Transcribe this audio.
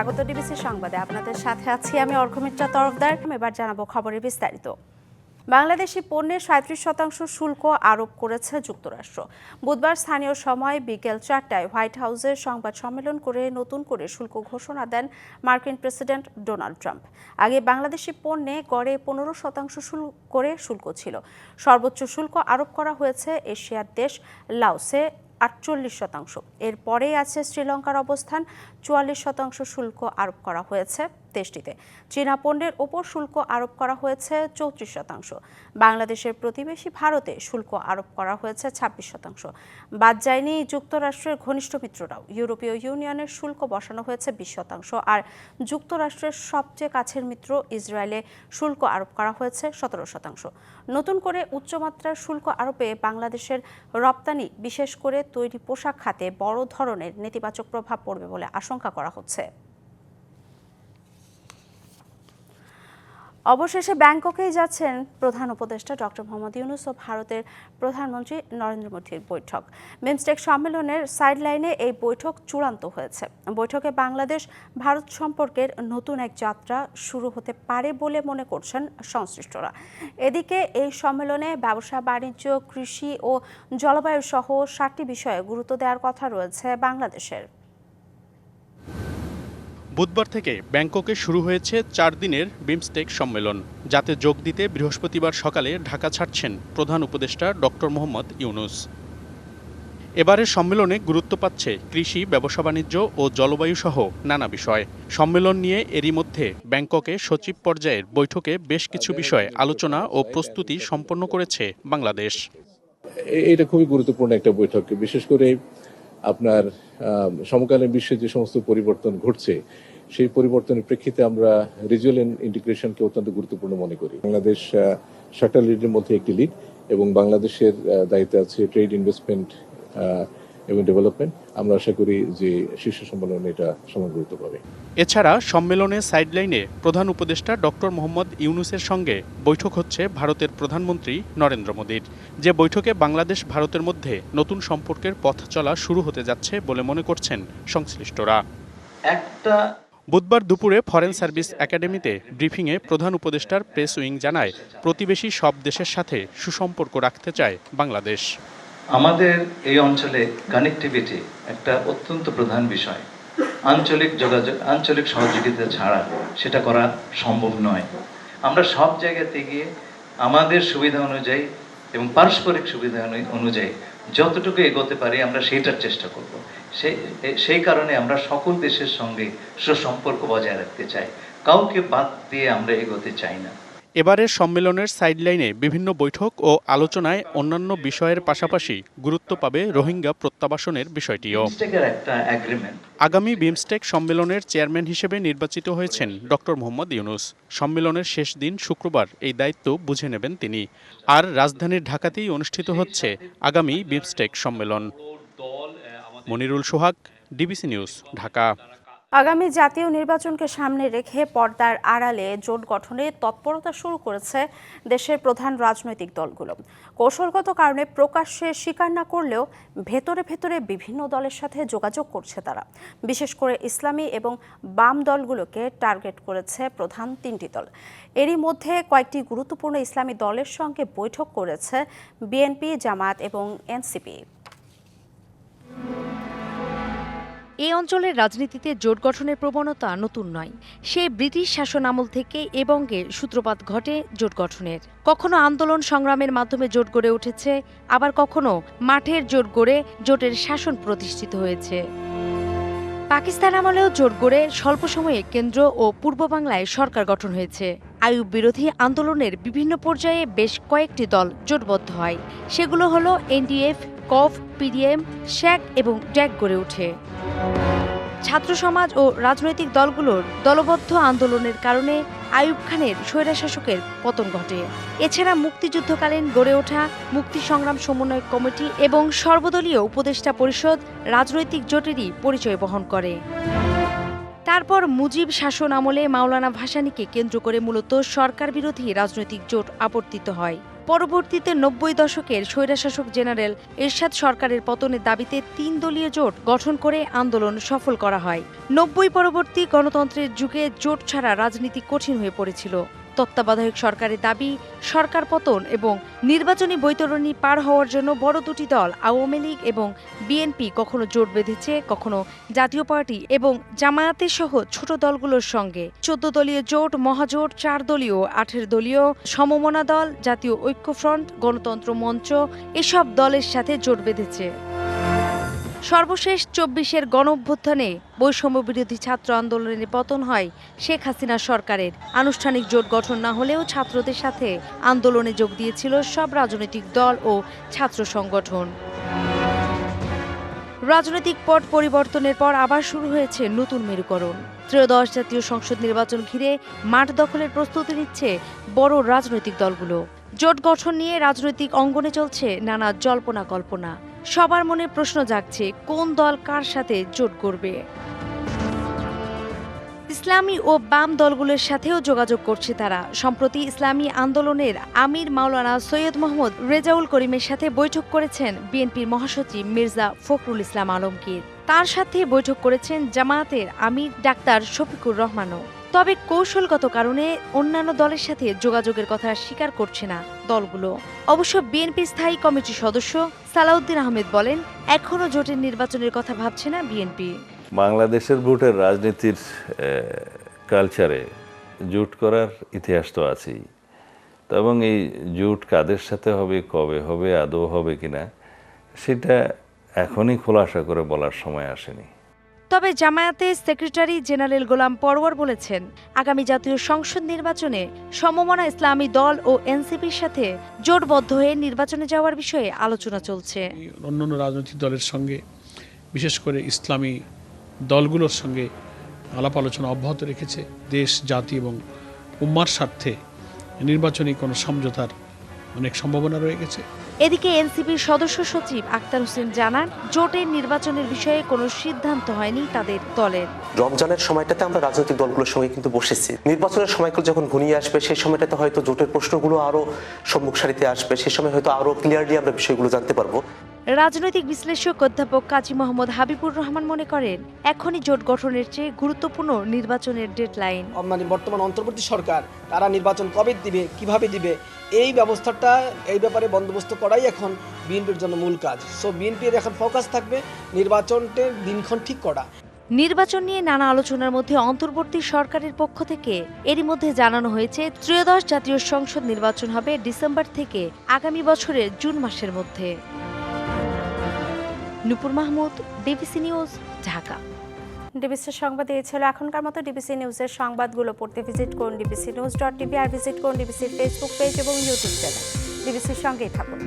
স্বাগত ডিবিসি সংবাদে। আপনাদের সাথে আছি আমি অর্ঘমিত্রা তরফদার। এবার জানাব খবরের বিস্তারিত। বাংলাদেশি পণ্যের সাঁত্রিশ শতাংশ শুল্ক আরোপ করেছে যুক্তরাষ্ট্র। বুধবার স্থানীয় সময় বিকেল চারটায় হোয়াইট হাউসের সংবাদ সম্মেলন করে নতুন করে শুল্ক ঘোষণা দেন মার্কিন প্রেসিডেন্ট ডোনাল্ড ট্রাম্প। আগে বাংলাদেশি পণ্যে গড়ে পনেরো শতাংশ শুল্ক করে শুল্ক ছিল। সর্বোচ্চ শুল্ক আরোপ করা হয়েছে এশিয়ার দেশ লাওসে আটচল্লিশ শতাংশ। এরপরেই আছে শ্রীলঙ্কার অবস্থান। চুয়াল্লিশ শতাংশ শুল্ক আরোপ করা হয়েছে দেশটিতে। চীনা পণ্যের ওপর শুল্ক আরোপ করা হয়েছে চৌত্রিশ শতাংশ। বাংলাদেশের প্রতিবেশী ভারতে শুল্ক আরোপ করা হয়েছে ছাব্বিশ শতাংশ। বাদ যায়নি যুক্তরাষ্ট্রের ঘনিষ্ঠ মিত্ররাও। ইউরোপীয় ইউনিয়নের শুল্ক বসানো হয়েছে বিশ শতাংশ। আর যুক্তরাষ্ট্রের সবচেয়ে কাছের মিত্র ইসরায়েলে শুল্ক আরোপ করা হয়েছে সতেরো শতাংশ। নতুন করে উচ্চমাত্রার শুল্ক আরোপে বাংলাদেশের রপ্তানি বিশেষ করে তৈরি পোশাক খাতে বড় ধরনের নেতিবাচক প্রভাব পড়বে বলে আশঙ্কা করা হচ্ছে। অবশেষে ব্যাংককেই যাচ্ছেন প্রধান উপদেষ্টা ডক্টর মোহাম্মদ ইউনুস ও ভারতের প্রধানমন্ত্রী নরেন্দ্র মোদীর বৈঠক। বিমস্টেক সম্মেলনের সাইডলাইনে এই বৈঠক চূড়ান্ত হয়েছে। বৈঠকে বাংলাদেশ, ভারত সম্পর্কের নতুন এক যাত্রা শুরু হতে পারে বলে মনে করছেন সংশ্লিষ্টরা। এদিকে এই সম্মেলনে ব্যবসা, বাণিজ্য, কৃষি ও জলবায়ু সহ সাতটি বিষয়ে গুরুত্ব দেওয়ার কথা রয়েছে বাংলাদেশের। বুধবার থেকে ব্যাংককে শুরু হয়েছে চার দিনের বিমস্টেক সম্মেলন, যাতে যোগ দিতে বৃহস্পতিবার সকালে ঢাকা ছাড়ছেন প্রধান উপদেষ্টা ডক্টর মোহাম্মদ ইউনুস। এবারের সম্মেলনে গুরুত্ব পাচ্ছে কৃষি, ব্যবসা বাণিজ্য ও জলবায়ু সহ নানা বিষয়। সম্মেলন নিয়ে এরই মধ্যে ব্যাংককে সচিব পর্যায়ের বৈঠকে বেশ কিছু বিষয়ে আলোচনা ও প্রস্তুতি সম্পন্ন করেছে বাংলাদেশ। এটা খুবই গুরুত্বপূর্ণ একটা বৈঠক। বিশেষ করে আপনার সমকালীন বিশ্বে যে সমস্ত পরিবর্তন ঘটছে, সেই পরিবর্তনের প্রেক্ষিতে আমরা রিজুয়াল ইন্টিগ্রেশনকে অত্যন্ত গুরুত্বপূর্ণ মনে করি। বাংলাদেশ শাটার লিডের মধ্যে একটি লিড এবং বাংলাদেশের দায়িত্বে আছে ট্রেড ইনভেস্টমেন্ট এবং ডেভেলপমেন্ট আমরা আশা করি যে শীর্ষ সম্মেলনে এটা সমান গুরুত্ব পাবে এছাড়া সম্মেলনে সাইডলাইনে প্রধান উপদেষ্টা ডক্টর মোহাম্মদ ইউনুসের সঙ্গে বৈঠক হচ্ছে ভারতের প্রধানমন্ত্রী নরেন্দ্র মোদীর। যে বৈঠকে বাংলাদেশ ভারতের মধ্যে নতুন সম্পর্কের পথ চলা শুরু হতে যাচ্ছে বলে মনে করছেন সংশ্লিষ্টরা। একটা বুধবার দুপুরে ফরেন সার্ভিস একাডেমিতে ব্রিফিংয়ে প্রধান উপদেষ্টার প্রেস উইং জানায় প্রতিবেশী সব দেশের সাথে সুসম্পর্ক রাখতে চায় বাংলাদেশ। আমাদের এই অঞ্চলে কানেক্টিভিটি একটা অত্যন্ত প্রধান বিষয়। আঞ্চলিক যোগাযোগ, আঞ্চলিক সহযোগিতা ছাড়া সেটা করা সম্ভব নয়। আমরা সব জায়গাতে গিয়ে আমাদের সুবিধা অনুযায়ী এবং পারস্পরিক সুবিধা অনু- অনুযায়ী যতটুকু এগোতে পারি আমরা সেইটার চেষ্টা করব। সেই সেই কারণে আমরা সকল দেশের সঙ্গে সুসম্পর্ক বজায় রাখতে চাই। কাউকে বাদ দিয়ে আমরা এগোতে চাই না। এবারের সম্মেলনের সাইডলাইনে বিভিন্ন বৈঠক ও আলোচনায় অন্যান্য বিষয়ের পাশাপাশি গুরুত্ব পাবে রোহিঙ্গা প্রত্যাবাসনের বিষয়টিও। আগামী বিমস্টেক সম্মেলনের চেয়ারম্যান হিসেবে নির্বাচিত হয়েছেন ডক্টর মোহাম্মদ ইউনুস। সম্মেলনের শেষ দিন শুক্রবার এই দায়িত্ব বুঝে নেবেন তিনি। আর রাজধানীর ঢাকাতেই অনুষ্ঠিত হচ্ছে আগামী বিমস্টেক সম্মেলন। Monirul Sohag DBC news Dhaka. আগামী জাতীয় নির্বাচনকে সামনে রেখে পর্দার আড়ালে জোট গঠনে তৎপরতা শুরু করেছে দেশের প্রধান রাজনৈতিক দলগুলো। কৌশলগত কারণে প্রকাশ্যে স্বীকার না করলেও ভেতরে ভেতরে বিভিন্ন দলের সাথে যোগাযোগ করছে তারা। বিশেষ করে ইসলামী এবং বাম দলগুলোকে টার্গেট করেছে প্রধান তিনটি দল। এরই মধ্যে কয়েকটি গুরুত্বপূর্ণ ইসলামী দলের সঙ্গে বৈঠক করেছে বিএনপি জামায়াত এবং এনসিপি। এই অঞ্চলের রাজনীতিতে জোট গঠনের প্রবণতা নতুন নয়। সে ব্রিটিশ শাসন আমল থেকে এ বঙ্গে সূত্রপাত ঘটে জোট গঠনের। কখনো আন্দোলন সংগ্রামের মাধ্যমে জোট গড়ে উঠেছে, আবার কখনো মাঠের জোট গড়ে জোটের শাসন প্রতিষ্ঠিত হয়েছে। পাকিস্তান আমলেও জোট গড়ে স্বল্প সময়ে কেন্দ্র ও পূর্ব বাংলায় সরকার গঠন হয়েছে। আয়ুব বিরোধী আন্দোলনের বিভিন্ন পর্যায়ে বেশ কয়েকটি দল জোটবদ্ধ হয়। সেগুলো হলো এনডিএফ কফ, পিডিএম, শ্যাক এবং ড্যাক গড়ে ওঠে। ছাত্র সমাজ ও রাজনৈতিক দলগুলোর দলবদ্ধ আন্দোলনের কারণে আইয়ুব খানের স্বৈরাশাসকের পতন ঘটে। এছাড়া মুক্তিযুদ্ধকালীন গড়ে ওঠা মুক্তি সংগ্রাম সমন্বয় কমিটি এবং সর্বদলীয় উপদেষ্টা পরিষদ রাজনৈতিক জোটেরই পরিচয় বহন করে। তারপর মুজিব শাসন আমলে মাওলানা ভাসানীকে কেন্দ্র করে মূলত সরকার বিরোধী রাজনৈতিক জোট আবর্তিত হয়। পরবর্তীতে নব্বই দশকের স্বৈরাশাসক জেনারেল এরশাদ সরকারের পতনের দাবিতে তিন দলীয় জোট গঠন করে আন্দোলন সফল করা হয়। নব্বই পরবর্তী গণতন্ত্রের যুগে জোট ছাড়া রাজনীতি কঠিন হয়ে পড়েছিল। তত্ত্বাবধায়ক সরকারের দাবি, সরকার পতন এবং নির্বাচনী বৈতরণী পার হওয়ার জন্য বড় দুটি দল, আওয়ামী লীগ এবং বিএনপি, কখনো জোট বেঁধেছে, কখনো জাতীয় পার্টি এবং জামায়াতের সহ ছোট দলগুলোর সঙ্গে। চোদ্দ দলীয় জোট, মহাজোট, চার দলীয়, আঠের দলীয় সমমনা দল, জাতীয় ঐক্যফ্রন্ট, গণতন্ত্র মঞ্চ, এসব দলের সাথে জোট বেঁধেছে। সর্বশেষ চব্বিশের গণ অভ্যুত্থানে বৈষম্য বিরোধী ছাত্র আন্দোলনের পতন হয় শেখ হাসিনা সরকারের। আনুষ্ঠানিক জোট গঠন না হলেও ছাত্রদের সাথে আন্দোলনে যোগ দিয়েছিল সব রাজনৈতিক দল ও ছাত্র সংগঠন। রাজনৈতিক পট পরিবর্তনের পর আবার শুরু হয়েছে নতুন মেরুকরণ। ত্রয়োদশ জাতীয় সংসদ নির্বাচন ঘিরে মাঠ দখলের প্রস্তুতি নিচ্ছে বড় রাজনৈতিক দলগুলো। জোট গঠন নিয়ে রাজনৈতিক অঙ্গনে চলছে নানা জল্পনা কল্পনা। সবার মনে প্রশ্ন জাগছে, কোন দল কার সাথে জোট করবে? ইসলামী ও বাম দলগুলোর সাথেও যোগাযোগ করছে তারা। সম্প্রতি ইসলামী আন্দোলনের আমির মাওলানা সৈয়দ মোহাম্মদ রেজাউল করিমের সাথে বৈঠক করেছেন বিএনপির মহাসচিব মির্জা ফখরুল ইসলাম আলমগীর। তার সাথে বৈঠক করেছেন জামায়াতের আমির ডাক্তার শফিকুর রহমানও। তবে কৌশলগত কারণে অন্যান্য দলের সাথে যোগাযোগের কথা স্বীকার করছে না দলগুলো। অবশ্য বিএনপির স্থায়ী কমিটির সদস্য সালাউদ্দিন আহমেদ বলেন এখনও জোটের নির্বাচনের কথা ভাবছে না বিএনপি বাংলাদেশের ভোটের রাজনীতির কালচারে জোট করার ইতিহাস তো আছেই। এবং এই জোট কাদের সাথে হবে, কবে হবে, আদৌ হবে কিনা, সেটা এখনই খোলাসা করে বলার সময় আসেনি। তবে জামায়াতের সেক্রেটারি জেনারেল গোলাম পরওয়ার বলেছেন, আগামী জাতীয় সংসদ নির্বাচনে সমমনা ইসলামী দল ও এনসিপির সাথে জোটবদ্ধ হয়ে নির্বাচনে যাওয়ার বিষয়ে আলোচনা চলছে। অন্যান্য রাজনৈতিক দলের সঙ্গে, বিশেষ করে ইসলামী দলগুলোর সঙ্গে আলাপ আলোচনা অব্যাহত রেখেছে দেশ, জাতি এবং উম্মার স্বার্থে নির্বাচনী কোনো সমঝোতার অনেক সম্ভাবনা রয়ে গেছে। এদিকে এনসিপির সদস্য সচিব আক্তার হোসেন জানান জোটের নির্বাচনের বিষয়ে কোনো সিদ্ধান্ত হয়নি তাদের দলের। রমজানের সময়টাতে আমরা রাজনৈতিক দলগুলোর সঙ্গে কিন্তু বসেছি। নির্বাচনের সময়গুলো যখন ঘনিয়ে আসবে সেই সময়টাতে হয়তো জোটের প্রশ্নগুলো আরও সম্মুখ সারিতে আসবে সেই সময় হয়তো আরও ক্লিয়ারলি আমরা বিষয়গুলো জানতে পারব। রাজনৈতিক বিশ্লেষক অধ্যাপক কাজী মোহাম্মদ হাবিবুর রহমান মনে করেন এখনই জোট গঠনের চেয়ে গুরুত্বপূর্ণ নির্বাচনের ডেডলাইন। মানে বর্তমান অন্তর্বর্তী সরকার তারা নির্বাচন কবে দিবে কীভাবে দিবে এই ব্যবস্থাটা এই ব্যাপারে বন্দোবস্ত করাই এখন বিএনপির জন্য মূল কাজ। সো বিএনপির এখন ফোকাস থাকবে নির্বাচনের দিনক্ষণ ঠিক করা। নির্বাচন নিয়ে নানা আলোচনার মধ্যে অন্তর্বর্তী সরকারের পক্ষ থেকে এরই মধ্যে জানানো হয়েছে ত্রয়োদশ জাতীয় সংসদ নির্বাচন হবে ডিসেম্বর থেকে আগামী বছরের জুন মাসের মধ্যে। Nupur Mahmud, DBC news, Dhaka. ডিবিসির সংবাদ এই ছিল এখনকার মতো ডিবিসি নিউজের সংবাদগুলো পড়তে ভিজিট করুন ডিবিসি নিউজ ডট টিভি আর ভিজিট করুন ডিবিসির ফেসবুক পেজ এবং ইউটিউব চ্যানেল ডিবিসির সঙ্গেই থাকুন।